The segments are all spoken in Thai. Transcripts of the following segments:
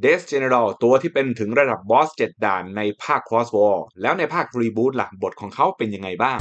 เดสเจเนอรัลตัวที่เป็นถึงระดับบอส 7 ด่านในภาค Cross War แล้วในภาครีบูตล่ะบทของเขาเป็นยังไงบ้าง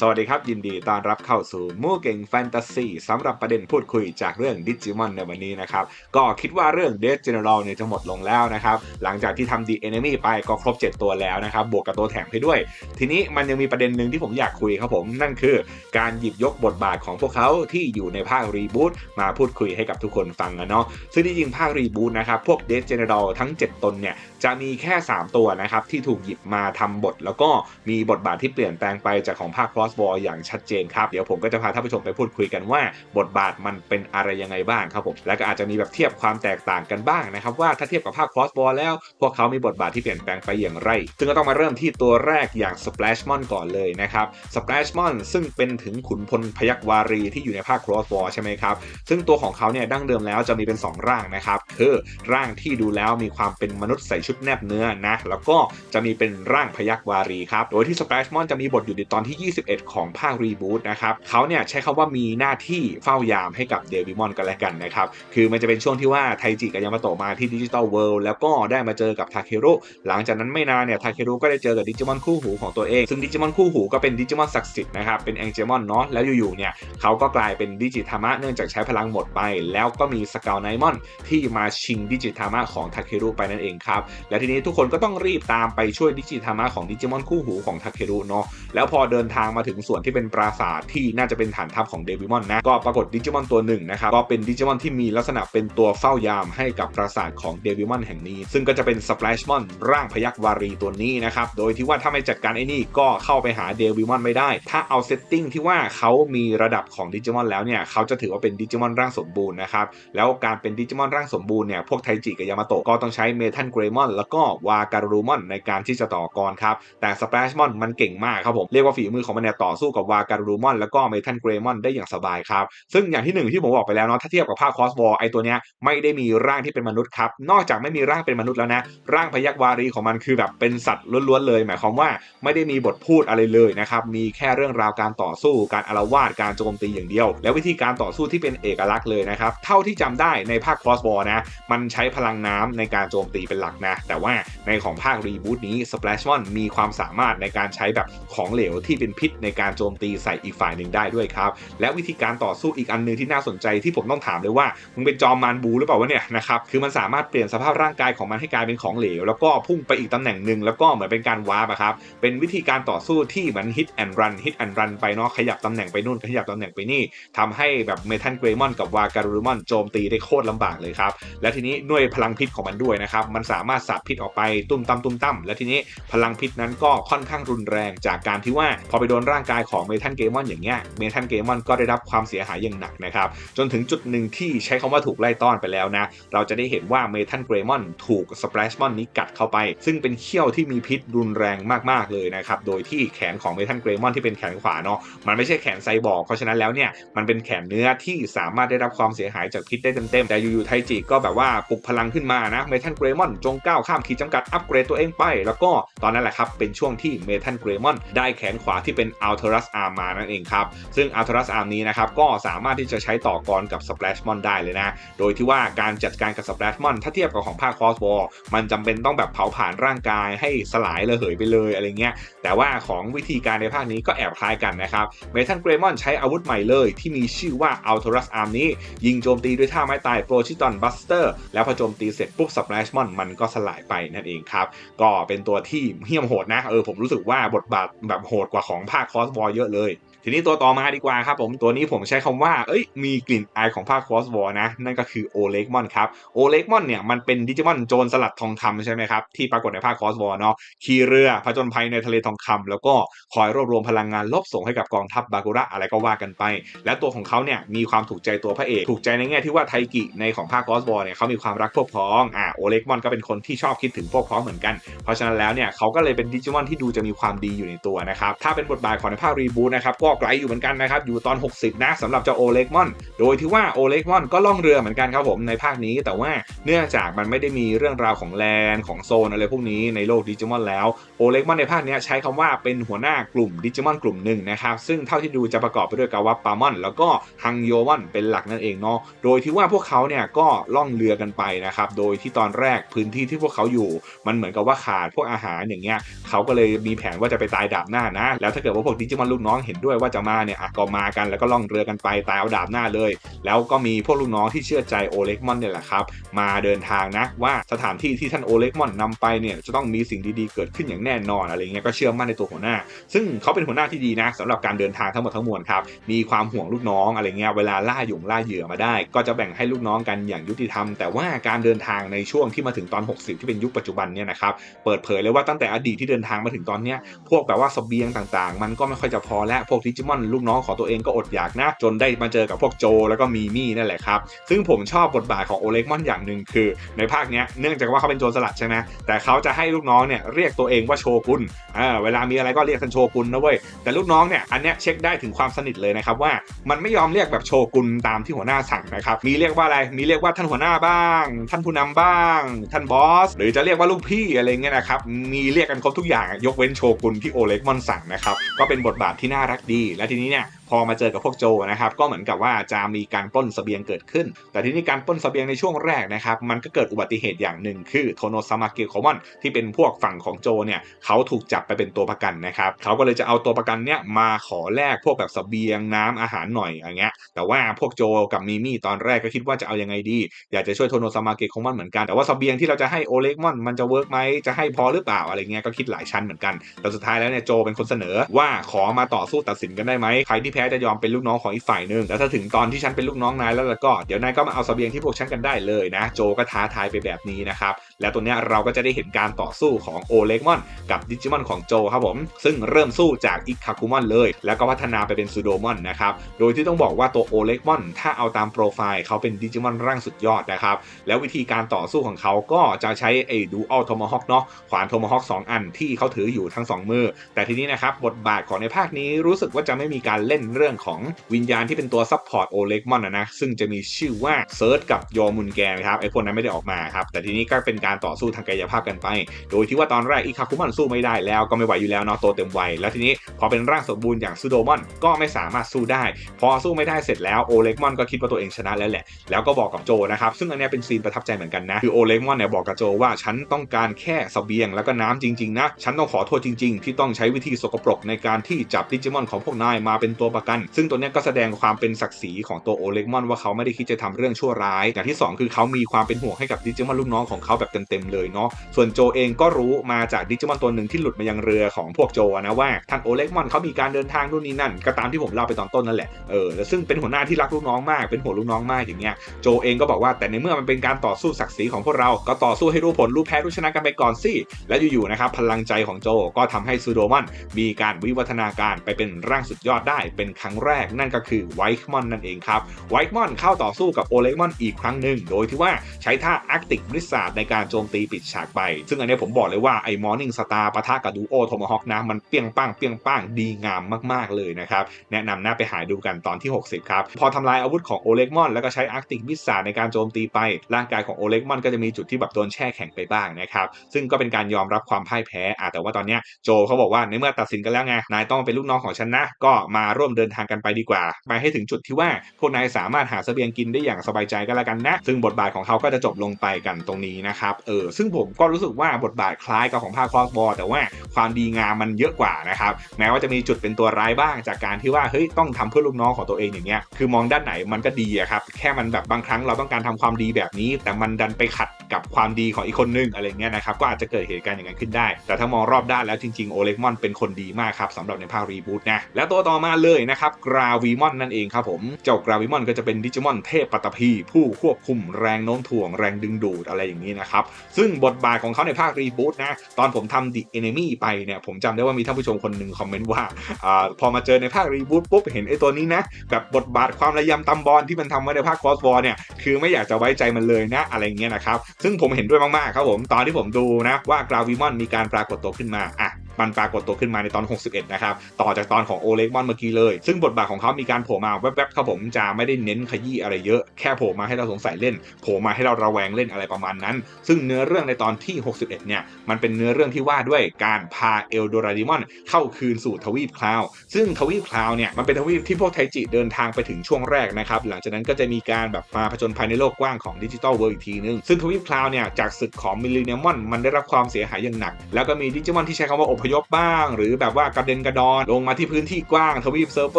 สวัสดีครับ ยินดีต้อนรับเข้าสู่มู่เก่งแฟนตาซีสำหรับประเด็นพูดคุยจากเรื่องดิจิมอนในวันนี้นะครับ ก็คิดว่าเรื่องเดสเจเนอรัลเนี่ยจะหมดลงแล้วนะครับ หลังจากที่ทำดีเอเนมีไปก็ครบ 7 ตัวแล้วนะครับ บวกกับตัวแถมให้ด้วย ทีนี้มันยังมีประเด็นหนึ่งที่ผมอยากคุยครับผม นั่นคือการหยิบยกบทบาทของพวกเขาที่อยู่ในภาครีบูตมาพูดคุยให้กับทุกคนฟังนะเนาะซึ่งที่จริงภาครีบูตนะครับพวกเดสเจเนอรัลทั้ง 7 ตนเนี่ยจะมีแค่ 3 ตัวนะครับที่ถูกหยิบมาทำบท แล้วก็มีบทบาทที่เปลี่ยนแปลงไปจากของภาค Cross War อย่างชัดเจนครับ เดี๋ยวผมก็จะพาท่านผู้ชมไปพูดคุยกันว่า บทบาทมันเป็นอะไรยังไงบ้างครับผมแล้วก็อาจจะมีแบบเทียบความแตกต่างกันบ้างนะครับว่าถ้าเทียบกับภาค Cross War แล้ว พวกเขามีบทบาทที่เปลี่ยนแปลงไปอย่างไร ซึ่งก็ต้องมาเริ่มที่ตัวแรกอย่าง Splashmon ก่อนเลยนะครับ Splashmon ซึ่งเป็นถึงขุนพลพยักวารีที่อยู่ในภาค Cross War ใช่ไหมครับซึ่งตัวของเขาเนี่ยดั้งเดิมแล้วจะมีเป็น 2 ร่างนะครับคือร่างที่ดูแล้วมีความเป็นมนุษย์ใส่ชุดแนบเนื้อนะแล้วก็จะมีเป็นร่างพยักวารีครับโดยที่ Splashmon จะมีบทอยู่ในตอนที่ 21ของภาครีบูตนะครับเขาเนี่ยใช้คำว่ามีหน้าที่เฝ้ายามให้กับเดวิมอนกันแล้วกันนะครับ คือมันจะเป็นช่วงที่ว่าไทจิกับยามาโตะมาที่ดิจิตอลเวิลด์แล้วก็ได้มาเจอกับทาเครุหลังจากนั้นไม่นานเนี่ยทาเครุก็ได้เจอกับดิจิมอนคู่หูของตัวเอง ซึ่งดิจิมอนคู่หูก็เป็นดิจิมอนศักดิ์สิทธิ์นะครับเป็นแองเจมอนเนาะแล้วอยู่ๆเนี่ยเขาก็กลายเป็นดิจิธามะเนื่องจากใช้พลังหมดไป แล้วก็มีสกาวไนมอนที่มาชิงดิจิธามะของทาเครุไปนั่นเองครับและทีนี้ทุกคนก็ต้องรีบตามไปช่วยดิจิธามะของดิจิมอนคู่หูของทาเครุเนาะแล้วพอเดินทางมาถึงส่วนที่เป็นปราสาทที่น่าจะเป็นฐานทัพของเดวิมอนนะ ก็ปรากฏดิจิมอนตัวหนึ่งนะครับ ก็เป็นดิจิมอนที่มีลักษณะเป็นตัวเฝ้ายามให้กับปราสาทของเดวิมอนแห่งนี้ ซึ่งก็จะเป็นส p ป a ชมอนร่างพยักวารีตัวนี้นะครับ โดยที่ว่าถ้าไม่จัดการไอ้นี่ก็เข้าไปหาเดวิมอนไม่ได้ ถ้าเอาเซตติ้งที่ว่าเขามีระดับของดิจิมอนแล้วเนี่ยเขาจะถือว่าเป็นดิจิมอนร่างสมบูรณ์นะครับ แล้วการเป็นดิจิมอนร่างสมบูรณ์เนี่ยพวกไทจิกับยามาโตะก็ต้องใช้เมทัลเกรมอนแล้วก็วาการูมอนในการที่จะต่อกรครับแต่ส p ป a ชมอนมันเก่งมากครับผมเรียกว่าฝีมือของมันเนี่ยต่อสู้กับวาการูมอนแล้วก็เมทัลเกรมอนได้อย่างสบายครับ ซึ่งอย่างที่หนึ่งที่ผมบอกไปแล้วเนาะถ้าเทียบกับภาคคอสวอร์ไอตัวเนี้ยไม่ได้มีร่างที่เป็นมนุษย์ครับ นอกจากไม่มีร่างเป็นมนุษย์แล้วนะ ร่างพยักวารีของมันคือแบบเป็นสัตว์ล้วนๆเลย หมายความว่าไม่ได้มีบทพูดอะไรเลยนะครับมีแค่เรื่องราวการต่อสู้การอารวาสการโจมตีอย่างเดียว แล้ววิธีการต่อสู้ที่เป็นเอกลักษณ์เลยนะครับเท่าที่จำได้ในภาค Cross War นะมันใช้พลังน้ำในการโจมตีเป็นหลักนะแต่ว่าในของภาครีบูตนี้ Splashmon มีความสามารถในการใช้แบบของเหลวที่เป็นพิษในการโจมตีใส่อีกฝ่ายหนึ่งได้ด้วยครับ และวิธีการต่อสู้อีกอันหนึงที่น่าสนใจที่ผมต้องถามเลยว่ามึงเป็นจอมมารบูหรือเปล่าวะเนี่ยนะครับคือมันสามารถเปลี่ยนสภาพร่างกายของมันให้กลายเป็นของเหลว แล้วก็พุ่งไปอีกตำแหน่งหนึ่งแล้วก็เหมือนเป็นการวาร์ปอะครับเป็นวิธีการต่อสู้ที่เหมือนฮิตแอนด์รันฮิตแอนด์รันไปเนาะขยับตำแหน่งไปนู่นขยับตำแหน่งไปนี่ทำให้แบบเมทัลเกรมอนกับวาการูมอนโจมตีได้โคตรลำบากเลยครับและทีนี้ด้วยพลังพิษของมันด้วยนะครับมันสามารถสาดพิษออกไปตุ้มตั้มตุ้มตั้มและทีนี้พลังพิษนั้นก็ค่อนข้างรุนแรงจากการที่ว่าพอไปโดนรางกายของเมทัลเกรมอนอย่างเงี้ยเมทัลเกรมอนก็ได้รับความเสียหายอย่างหนักนะครับ จนถึงจุดหนึ่งที่ใช้คำว่าถูกไล่ต้อนไปแล้วนะ เราจะได้เห็นว่าเมทัลเกรมอนถูกสเปรชมอนนี้กัดเข้าไป ซึ่งเป็นเขี้ยวที่มีพิษรุนแรงมากๆเลยนะครับ โดยที่แขนของเมทัลเกรมอนที่เป็นแขนขวาเนาะมันไม่ใช่แขนไซบอร์กเพราะฉะนั้นแล้วเนี่ยมันเป็นแขนเนื้อที่สามารถได้รับความเสียหายจากพิษได้เต็มๆแต่อยู่ๆไทจิก็แบบว่าปลุกพลังขึ้นมานะเมทัลเกรมอนจงก้าวข้ามขีดจำกัดอัปเกรดตัวเองไป แล้วก็ตอนนั้นแหละครับเป็นช่วงที่เมทัลเกรมอนได้แขนขวาที่เป็นอัลเทอรัสอาร์มานั่นเองครับ ซึ่งอัลเทอรัสอาร์มนี้นะครับก็สามารถที่จะใช้ต่อกรกับสเปรชมอนได้เลยนะ โดยที่ว่าการจัดการกับสเปรชมอนถ้าเทียบกับของภาคคอสวอร์มันจำเป็นต้องแบบเผาผ่านร่างกายให้สลายระเหยไปเลยอะไรเงี้ย แต่ว่าของวิธีการในภาคนี้ก็แอบคล้ายกันนะครับเมทัลเกรมอนใช้อาวุธใหม่เลยที่มีชื่อว่าอัลเทอรัสอาร์มนี้ ยิงโจมตีด้วยท่าไม้ตายโปรชิตอนบัสเตอร์แล้วพอโจมตีเสร็จปุ๊บสเปรชมอนมันก็สลายไปนั่นเองครับ ก็เป็นตัวที่เหี้ยมโหดนะ เออผมรู้สึกว่าบทบาทแบบโหดกว่าของภาคคอสวอลเยอะเลย ทีนี้ตัวต่อมาดีกว่าครับผมตัวนี้ผมใช้คำว่าเอ้ยมีกลิ่นอายของภาค Cross War นะนั่นก็คือโอเล็กมอนครับโอเล็กมอนเนี่ยมันเป็นดิจิมอนโจรสลัดทองคำใช่ไหมครับที่ปรากฏในภาค Cross War เนาะขี่เรือผจญภัยในทะเลทองคำแล้วก็คอยรวบรวมพลังงานลบส่งให้กับกองทัพบากุระอะไรก็ว่ากันไป และตัวของเขาเนี่ยมีความถูกใจตัวพระเอกถูกใจในแง่ที่ว่าไทกิในของภาค Cross War เนี่ยเขามีความรักพวกพ้องอ่าโอเล็กมอนก็เป็นคนที่ชอบคิดถึงพวกพ้องเหมือนกัน เพราะฉะนั้นแล้วเนี่ยเขาก็เลยเป็นดิจิมอนที่ดูจะมีความดีอยู่ในตัวนะครับถ้าเป็นบทบาทของในภาครีบูทนะครับก็ไกลอยู่เหมือนกันนะครับ อยู่ตอน 60 นะสำหรับเจ้าโอเล็กมอน โดยที่ว่าโอเล็กมอนก็ล่องเรือเหมือนกันครับผมในภาคนี้ แต่ว่าเนื่องจากมันไม่ได้มีเรื่องราวของแลนของโซนอะไรพวกนี้ในโลกดิจิมอนแล้วโอเล็กมอนในภาคนี้ใช้คำว่าเป็นหัวหน้ากลุ่มดิจิมอนกลุ่มหนึ่งนะครับซึ่งเท่าที่ดูจะประกอบไปด้วยกาวัปปามอน แล้วก็ฮังโยมอนเป็นหลักนั่นเองเนาะโดยที่ว่าพวกเขาเนี่ยก็ล่องเรือกันไปนะครับโดยที่ตอนแรกพื้นที่ที่พวกเขาอยู่ มันเหมือนกับว่าขาดพวกอาหารอย่างเงี้ยเขาก็เลยมีแผนว่าจะไปตายดาบหน้านะ แล้วถ้าเกิดว่าพวกดิจิมอนลูกน้องเห็นด้วยว่าจะมาเนี่ยอะก็มากันแล้วก็ล่องเรือกันไปตายเอาดาบหน้าเลย แล้วก็มีพวกลูกน้องที่เชื่อใจโอเล็กมอนเนี่ยแหละครับมาเดินทางนะว่าสถานที่ที่ท่านโอเล็กมอนนำไปเนี่ยจะต้องมีสิ่งดีๆเกิดขึ้นอย่างแน่นอนอะไรเงี้ยก็เชื่อมั่นในตัวหัวหน้า ซึ่งเขาเป็นหัวหน้าที่ดีนะสำหรับการเดินทางทั้งหมดทั้งมวลครับมีความห่วงลูกน้องอะไรเงี้ยเวลาล่าหยงล่าเหยื่อมาได้ ก็จะแบ่งให้ลูกน้องกันอย่างยุติธรรม แต่ว่าการเดินทางในช่วงที่มาถึงตอน 60 ที่เป็นยุคปัจจุบันเนี่ยนะครับเปิดเผยเลยว่าตั้งแต่อดีตที่เดินทางมาถึงตอนเนี้ยพวกแบบว่าเสบียงต่างๆ มันก็ไม่ค่อยจะพอและพวกดิจิมอนลูกน้องของตัวเองก็อดอยากนะ จนได้มาเจอกับพวกโจแล้วก็มีมี่นั่นแหละครับ ซึ่งผมชอบบทบาทของโอเล็กมอนอย่างหนึ่งคือ ในภาคเนี้ยเนื่องจากว่าเขาเป็นโจรสลัดใช่ไหมแต่เขาจะให้ลูกน้องเนี่ยเรียกตัวเองว่าโชกุนอ่าเวลามีอะไรก็เรียกท่านโชกุนนะเว้ยแต่ลูกน้องเนี่ยอันเนี้ยเช็คได้ถึงความสนิทเลยนะครับว่ามันไม่ยอมเรียกแบบโชกุนตามที่หัวหน้าสั่งนะครับมีเรียกว่าอะไรมีเรียกว่าท่านหัวหน้าบ้าง ท่านผู้นำบ้าง ท่านบอสหรือจะเรียกว่าลูกพี่อะไรเงี้ยนะครับมีเรียกกันครบทุกอย่างยกเว้นโชกุนที่โอเล็กมอนสั่งนะครับก็เป็นบทบาทที่น่ารักดีและทีนี้เนี่ยพอมาเจอกับพวกโจนะครับก็เหมือนกับว่าจะมีการปล้นเสบียงเกิดขึ้น แต่ทีนี้การปล้นเสบียงในช่วงแรกนะครับมันก็เกิดอุบัติเหตุอย่างหนึ่งคือโทโนซามาเกะคอมอนที่เป็นพวกฝั่งของโจเนี่ยเขาถูกจับไปเป็นตัวประกันนะครับเขาก็เลยจะเอาตัวประกันเนี่ยมาขอแลกพวกแบบเสบียงน้ำอาหารหน่อยอย่างเงี้ยแต่ว่าพวกโจกับมีมี่ตอนแรกก็คิดว่าจะเอายังไงดี อยากจะช่วยโทโนซามาเกะคอมอนเหมือนกันแต่ว่าเสบียงที่เราจะให้โอเล็กมอนมันจะเวิร์กไหมจะให้พอหรือเปล่าอะไรเงี้ยก็คิดหลายชั้นเหมือนกันแต่สุดท้ายแล้วเนี่ยโจเป็นคนเสนอว่าขอมาต่อสู้ตัดสินกันได้ไหมใครที่แพ้จะยอมเป็นลูกน้องของอีกฝ่ายหนึ่งแล้วถ้าถึงตอนที่ฉันเป็นลูกน้องนายแล้วล้วก็เดี๋ยวนายก็มาเอาเสบียงที่พวกฉันกันได้เลยนะ โจก็ท้าทายไปแบบนี้นะครับแล้วตัวเนี้ยเราก็จะได้เห็นการต่อสู้ของโอเล็กมอนกับดิจิมอนของโจครับผม ซึ่งเริ่มสู้จากอิคาคุมอนเลย แล้วก็พัฒนาไปเป็นซูโดมอนนะครับโดยที่ต้องบอกว่าตัวโอเล็กมอนถ้าเอาตามโปรไฟล์เขาเป็นดิจิมอนร่างสุดยอดนะครับแล้ววิธีการต่อสู้ของเขาก็จะใช้ไอ้ดูอัลโทมฮอคเนาะขวานโทมฮอค2อันที่เขาถืออยู่ทั้ง 2 มือ แต่ทีนี้นะครับบทบาทของในภาคนี้รู้สึกว่าจะไม่มีการเล่นเรื่องของวิญญาณที่เป็นตัวซับพอร์ตโอเล็กมอนนะนะซึ่งจะมีชื่อว่าเซิร์ชกับโยมุนแกนครับไอพวกนั้นไม่ได้ออกมาครับแต่ทีนี้ก็เป็นการต่อสู้ทางกายภาพกันไป โดยที่ว่าตอนแรกอิคาคุมอนสู้ไม่ได้แล้วก็ไม่ไหวอยู่แล้วเนาะโตเต็มวัยแล้วทีนี้พอเป็นร่างสมบูรณ์อย่างซูโดมอนก็ไม่สามารถสู้ได้ พอสู้ไม่ได้เสร็จแล้วโอเล็กมอนก็คิดว่าตัวเองชนะแล้วแหละแล้วก็บอกกับโจนะครับซึ่งอันนี้เป็นซีนประทับใจเหมือนกันนะคือโอเล็กมอนเนี่ยบอกกับโจว่าฉันต้องการแค่เสบียงแล้วก็น้ำจริงๆนะฉันต้องขอโทษจริง ๆ ที่ต้องใช้วิธีสกปรกในการที่จับดิจิมอนของพวกนายมาเป็นตัวประกัน ซึ่งตัวเนี้ยก็แสดงความเป็นศักดิ์ศรีของตัวโอเล็กมอนว่าเขาไม่ได้คิดจะทำเรื่องชั่วร้าย อย่างที่ 2 คือเขามีความเป็นห่วงให้กับดิจิมอนลูกน้องของเขาแบบเต็มๆเลยเนาะ ส่วนโจเองก็รู้มาจากดิจิมอนตัวหนึ่งที่หลุดมายังเรือของพวกโจนะว่าท่านโอเล็กมอนเขามีการเดินทางนู่นนี่นั่น ก็ตามที่ผมเล่าไปตอนต้นนั่นแหละ เออ แล้วซึ่งเป็นหัวหน้าที่รักลูกน้องมากเป็นห่วงลูกน้องมากอย่างเงี้ย โจเองก็บอกว่าแต่ในเมื่อมันเป็นการต่อสู้ศักดิ์ศรีของพวกเรา ก็ต่อสู้ให้รู้ผลรู้แพ้รู้ชนะกันไปก่อนสิ และอยู่ๆนะครับพลังใจของโจก็ทำให้ซูโดมอนมีการวิวัฒนาการไปเป็นร่างสุดยอดได้เป็นครั้งแรกนั่นก็คือไวท์มอนนั่นเองครับไวท์มอนเข้าต่อสู้กับโอเลกมอนอีกครั้งหนึ่งโดยที่ว่าใช้ท่าอาร์ติกบริษัทในการโจมตีปิดฉากไป ซึ่งอันนี้ผมบอกเลยว่าไอ้มอร์นิ่งสตาร์ปะทะกับดูโอโทมฮอคนะมันเปียงป้างเปียงป้างดีงามมากๆเลยนะครับแนะนำนะไปหาดูกันตอนที่ 60 ครับ พอทำลายอาวุธของโอเลกมอนแล้วก็ใช้อาร์ติกบิสซาในการโจมตีไป ร่างกายของโอเลกมอนก็จะมีจุดที่แบบโดนแช่แข็งไปบ้างนะครับ ซึ่งก็เป็นการยอมรับความพ่ายแพ้อะแต่ว่าตอนเนี้ยโจเขาบอกว่าในเมื่อตัดสินกันแล้วไงนายต้องเป็นลูกน้องของฉันนะ ก็มาร่วมเดินทางกันไปดีกว่า ไปให้ถึงจุดที่ว่าพวกนายสามารถหาเสบียงกินได้อย่างสบายใจก็แล้วกันนะ ซึ่งบทบาทของเขาก็จะจบลงไปกันตรงนี้นะครับเออซึ่งผมก็รู้สึกว่าบทบาทคล้ายกับของภาคคลอสบอแต่ว่าความดีงามมันเยอะกว่านะครับแม้ว่าจะมีจุดเป็นตัวร้ายบ้างจากการที่ว่าเฮ้ยต้องทำเพื่อลูกน้องของตัวเองอย่างเงี้ยคือมองด้านไหนมันก็ดีอะครับแค่มันแบบบางครั้งเราต้องการทำความดีแบบนี้ แต่มันดันไปขัดกับความดีของอีกคนนึงอะไรเงี้ยนะครับก็อาจจะเกิดเหตุการณ์อย่างนั้นขึ้นได้ แต่ถ้ามองรอบด้านแล้วจริงๆโอเล็กมอนเป็นคนดีมากครับสำหรับในภาครีบูตนะและตัวต่อมาเลยนะครับกราวีมอนนั่นเองครับผมเจ้ากราวีมอนก็จะเป็นดิจิมอนเทพปัตตภีผู้ควบคุมแรงโน้มถ่วงแรงดึงดูดอะไรอย่างนี้นะครับซึ่งบทบาทของเขาในภาครีบูตนะตอนผมทำ The Enemy ไปเนี่ยผมจำได้ว่ามีท่านผู้ชมคนหนึ่งคอมเมนต์ว่าอพอมาเจอในภาครีบูตปุ๊บเห็นไอ้ตัวนี้นะแบบบทบาทความระยำตำบอลที่มันทำไว้ในภาคคอสบอลเนี่ยคือไม่อยากจะไว้ใจมันเลยนะอะไรเงี้ยนะครับซึ่งผมเห็นด้วยมากๆครับผมตอนที่ผมดูนะว่ากราวีมอนมีการปรากฏตัวขึ้นมาอะ มันปรากฏตัวขึ้นมาในตอน 61 นะครับ ต่อจากตอนของโอเล็กมอนเมื่อกี้เลย ซึ่งบทบาทของเขามีการโผล่มาแวบๆครับผมจะไม่ได้เน้นขยี้อะไรเยอะ แค่โผล่มาให้เราสงสัยเล่น โผล่มาให้เราระแวงเล่นอะไรประมาณนั้น ซึ่งเนื้อเรื่องในตอนที่ 61 เนี่ย มันเป็นเนื้อเรื่องที่ว่าด้วยการพาเอลโดราดิมอนเข้าคืนสู่ทวีปคลาว ซึ่งทวีปคลาวเนี่ย มันเป็นทวีปที่พวกไทจิเดินทางไปถึงช่วงแรกนะครับ หลังจากนั้นก็จะมีการแบบมาผจญภัยในโลกกว้างของดิจิตอลเวิลด์อีกทีนึง ซึ่งทวีปคลาวเนี่ย จากศึกของมิลเลนเนียมอน มันได้รับความเสียหายอย่างหนัก แล้วก็มีดิจิมอนที่ใช้คำว่าอพยพบ้าง หรือแบบว่ากระเด็นกระดอนลงมาที่พื้นที่กว้างทวีปเซิร์ฟเว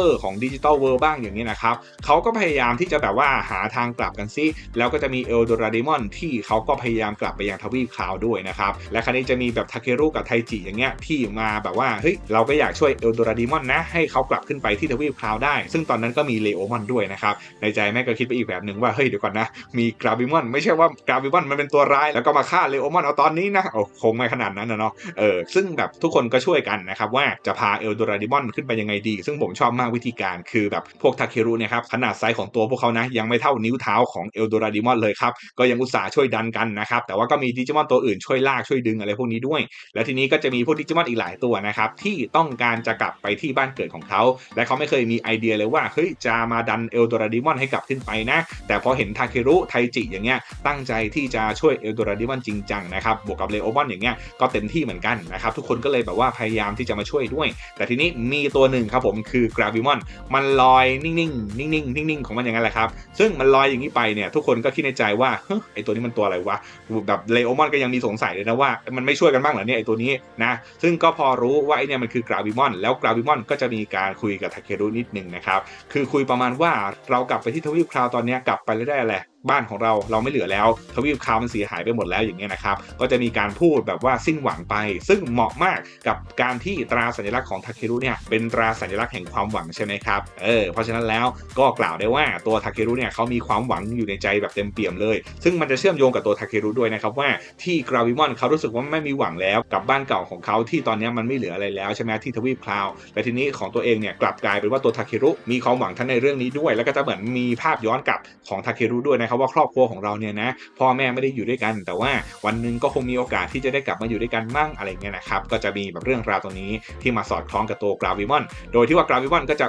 อร์ของดิจิตอลเวิลด์บ้างอย่างนี้นะครับเขาก็พยายามที่จะแบบว่าหาทางกลับกันซิ แล้วก็จะมีเอลโดราดิมอนที่เขาก็พยายามกลับไปยังทวีปคาวด้วยนะครับ และครั้นี้จะมีแบบทาเครุกับไทจิอย่างเงี้ยที่มาแบบว่าเฮ้ยเราก็อยากช่วยเอลโดราดิมอนนะให้เขากลับขึ้นไปที่ทวีปคาวได้ ซึ่งตอนนั้นก็มีเลโอมอนด้วยนะครับในใจแม่ก็คิดไปอีกแบบหนึ่งว่าเฮ้ยเดี๋ยวก่อนนะมีกราบิมอนไม่ใช่ว่ากราบิมอนมันเป็นตัวร้ายแล้วก็มาฆ่าเลโอมอนเอาตอนนี้นะโอ้คงไม่ขนาดนั้นนะเนาะเออซึ่งแบบทุกคนก็ช่วยกันนะครับว่าจะพาเอลโดราดิมอนขึ้นไปยังไงดี ซึ่งผมชอบมากวิธีการคือแบบพวกทาเครุเนี่ยครับขนาดไซส์ของตัวพวกเขานะยังไม่เท่านิ้วเท้าของเอลโดราดิมอนเลยครับก็ยังอุตส่าห์ช่วยดันกันนะครับแต่ว่าก็มีดิจิมอนตัวอื่นช่วยลากช่วยดึงอะไรพวกนี้ด้วย แล้วทีนี้ก็จะมีพวกดิจิมอนอีกหลายตัวนะครับที่ต้องการจะกลับไปที่บ้านเกิดของเขาและเขาไม่เคยมีไอเดียเลยว่าเฮ้ยจะมาดันเอลโดราดิมอนให้กลับขึ้นไปนะ แต่พอเห็นทาเครุไทจิอย่างเงี้ยตั้งใจที่จะช่วยเอลโดราดิมอนจริงจังนะครับบวกกับเลโอมอนอย่างเงี้ยก็เต็มที่เหมือนกันนะครับทุกคนก็เลยแบบว่าพยายามที่จะมาช่วยด้วย แต่ทีนี้มีตัวหนึ่งครับผมคือกราบิมอนมันลอยนิ่งๆนิ่งๆนิ่งๆของมันอย่างนั้นแหละครับซึ่งมันลอยอย่างนี้ไปเนี่ยทุกคนก็คิดในใจว่าเฮ้ยไอตัวนี้มันตัวอะไรวะแบบเลโอมอนก็ยังมีสงสัยเลยนะว่ามันไม่ช่วยกันบ้างเหรอเนี่ยไอตัวนี้นะซึ่งก็พอรู้ว่าไอเนี่ยมันคือกราบิมอนแล้วกราบิมอนก็จะมีการคุยกับทาเครุนิดนึงนะครับคือคุยประมาณว่าเรากลับไปที่ทวีปคราวตอนนี้กลับไปแล้ได้แหละบ้านของเราเราไม่เหลือแล้วทวีปคราวมันเสียหายไปหมดแล้วอย่างเงี้ยนะครับ ก็จะมีการพูดแบบว่าสิ้นหวังไป ซึ่งเหมาะมากกับการที่ตราสัญลักษณ์ของทาเครุเนี่ยเป็นตราสัญลักษณ์แห่งความหวังใช่ไหมครับเออเพราะฉะนั้นแล้วก็กล่าวได้ว่าตัวทาเครุเนี่ยเขามีความหวังอยู่ในใจแบบเต็มเปี่ยมเลย ซึ่งมันจะเชื่อมโยงกับตัวทาเครุด้วยนะครับว่าที่กราวิมอนเขารู้สึกว่าไม่มีหวังแล้วกับบ้านเก่าของเขาที่ตอนนี้มันไม่เหลืออะไรแล้วใช่ไหมที่ทวีปคราวและทีนี้ของตัวเองเนี่ยกลับกลายเป็นว่าตัวทาเครุมีความหวังทั้งในเรื่องนี้ด้วย แล้วก็จะเหมือนมีภาพย้อนกลับของทาเครุด้วยนะครับว่าครอบครัวของเราเนี่ยนะพ่อแม่ไม่ได้อยู่ด้วยกัน แต่ว่าวันหนึ่งก็คงมีโอกาสที่จะได้กลับมาอยู่ด้วยกันมั่งอะไรเงี้ยนะครับก็จะมีแบบเรื่องราวตรงนี้ที่มาสอดคล้องกับตัวกราวิมอนโดยที่ว่ากราวิมอนก็จะ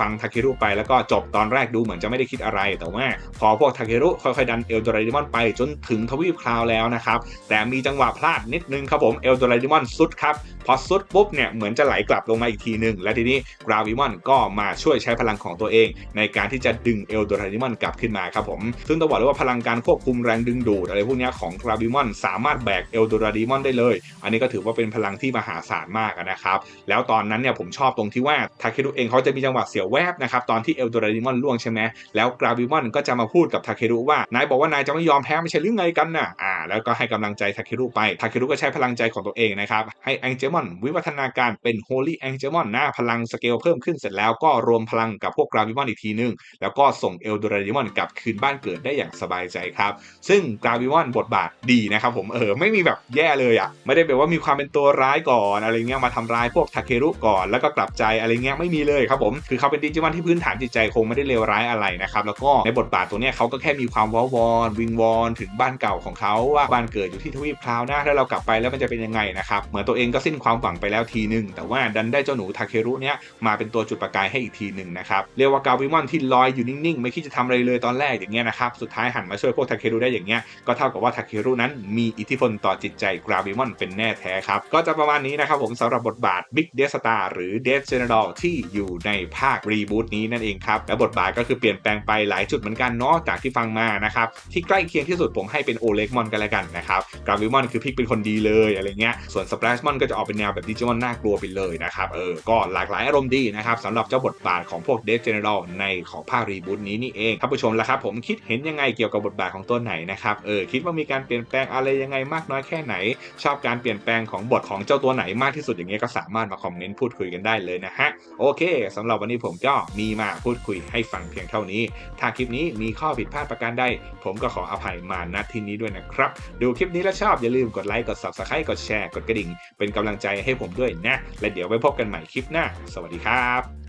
ฟังทาเครุไปแล้วก็จบตอนแรกดูเหมือนจะไม่ได้คิดอะไร แต่ว่าพอพวกทาเครุค่อยๆดันเอลโดราดิมอนไปจนถึงทวีปคลาวแล้วนะครับแต่มีจังหวะพลาดนิดนึงครับผมเอลโดราดิมอนสุดครับพอสุดปุ๊บเนี่ยเหมือนจะไหลกลับลงมาอีกทีหนึ่งและทีนี้กราวิมอนก็มาช่วยใช้พลังของตัวเอง ในการที่จะดึงเอลโดราดิมอนกลับขึ้นมาครับผมซึ่งต้องบอกเลยว่าพลังการควบคุมแรงดึงดูดอะไรพวกนี้ของกราวิมอนสามารถแบกเอลโดราดิมอนได้เลย อันนี้ก็ถือว่าเป็นพลังที่มหาศาลมากนะครับแล้วตอนนั้นเนี่ยผมชอบตรงที่ว่าทาเครุเองเขาจะมีจังหวะเสียวแวบนะครับตอนที่เอลโดราดิมอนล่วงใช่ไหมแล้วกราวิมอนก็จะมาพูดกับทาเครุว่านายบอกว่านายจะไม่ยอมแพ้ไม่ใช่หรือไงกันน่ะอ่าแล้วก็ให้กำลังใจทาเครุไปทาเครุก็ใช้พลังใจของตัวเองนะครับให้แองเจมอนวิวัฒนาการเป็น Holy Angemon นนะพลังสเกลเพิ่มขึ้นเสร็จแล้วก็รวมพลังกับพวกกราวิมอนอีกทีนึง แล้วก็ส่งเอลโดราดิมอนกลับคืนบ้านเกิดได้อย่างสบายใจครับ ซึ่งกราวิมอนบทบาทดีนะครับผมเออไม่มีแบบแย่เลยอะ่ะ ไม่ได้แบบว่ามีความเป็นตัวร้ายก่อนอะไรเงี้ยมาทำร้ายพวกทาเครุก่อนแล้วก็กลับใจอะไรเงี้ยไม่มีเลยครับผมคือเขาเป็นดิจิมอนที่พื้นฐานจิตใจคงไม่ได้เลวร้ายอะไรนะครับแล้วก็ในบทบาทตัวเนี้ยเขาก็แค่มีความว้าวอนวิงวอนถึงบ้านเก่าของเขาว่าบ้านเกิดอยู่ที่ทวีปคราวนะถ้าเรากลับไปแล้วมันจะเป็นยังไงนะครับเหมือนตัวเองก็สิ้นความหวังไปแล้วทีนึง แต่ว่าดันได้เจ้าหนูทาเครุเนี้ยมาเป็นตัวจุดประกายให้อีกทีหนึ่งนะครับเรียกว่ากาวิมอนที่ลอยอยู่นิ่งๆ ไม่คิดจะทำอะไรเลยตอนแรกอย่างเงี้ยนะครับสุดท้ายหันมาช่วยพวกทาเครุได้อย่างเงี้ยก็เท่ากับว่าทาเครุนั้นมีอิทธิพลต่อจิตใจกราวิมอนเป็นแน่แท้ครับก็จะประมาณนี้นะครับผมสำหรับบทบาท Big d e a t Star หรือ Death General ที่อยู่ในภาครีบูตนี้นั่นเองครับและบทบาทก็คือเปลี่ยนแปลงไปหลายจุดเหมือนกันเนาะจากที่ฟังมานะครับที่ใกล้เคียงที่สุดผมให้เป็นโอเล็กมอนกันแล้วกันนะครับกราวิมอนคือพิกเป็นคนดีเลยอะไรเงี้ยส่วนสเปรชมอนก็จะออกเป็นแนวแบบดิจิมอนน่ากลัวไปเลยนะครับเออก็หลากหลายอารมณ์ดีนะครับสำหรับเจ้าบทบาทของพวกเด d เจเนอเรลในของภาครีบูตนี้นี่เองท่านผู้ชมละครับผมคิดเห็นยังไงเกี่ยวกับบทบาทของตัวไหนนะครับเออคิดว่ามีการเปลี่ยนแปลงอะไรยังไงมากน้อยแค่ไหน ชอบการเปลี่ยนแปลงของบทของเจ้าตัวไหนมากที่สุดอย่างเงี้ยก็สามารถมาคอมเมนต์พูดคุยกันได้เลยนะฮะโอเคสำหรับวันนี้ผมก็มีมาพูดคุยให้ฟังเพียงเท่านี้ ถ้าคลิปนี้มีข้อผิดพลาดประการใดผมก็ขออภัยมาณที่นี้ด้วยนะครับ ดูคลิปนี้แล้วชอบอย่าลืมกดไลค์กด subscribe กดแชร์กดกระดิ่งเป็นกำลังใจให้ผมด้วยนะ และเดี๋ยวไว้พบกันใหม่คลิปหน้า สวัสดีครับ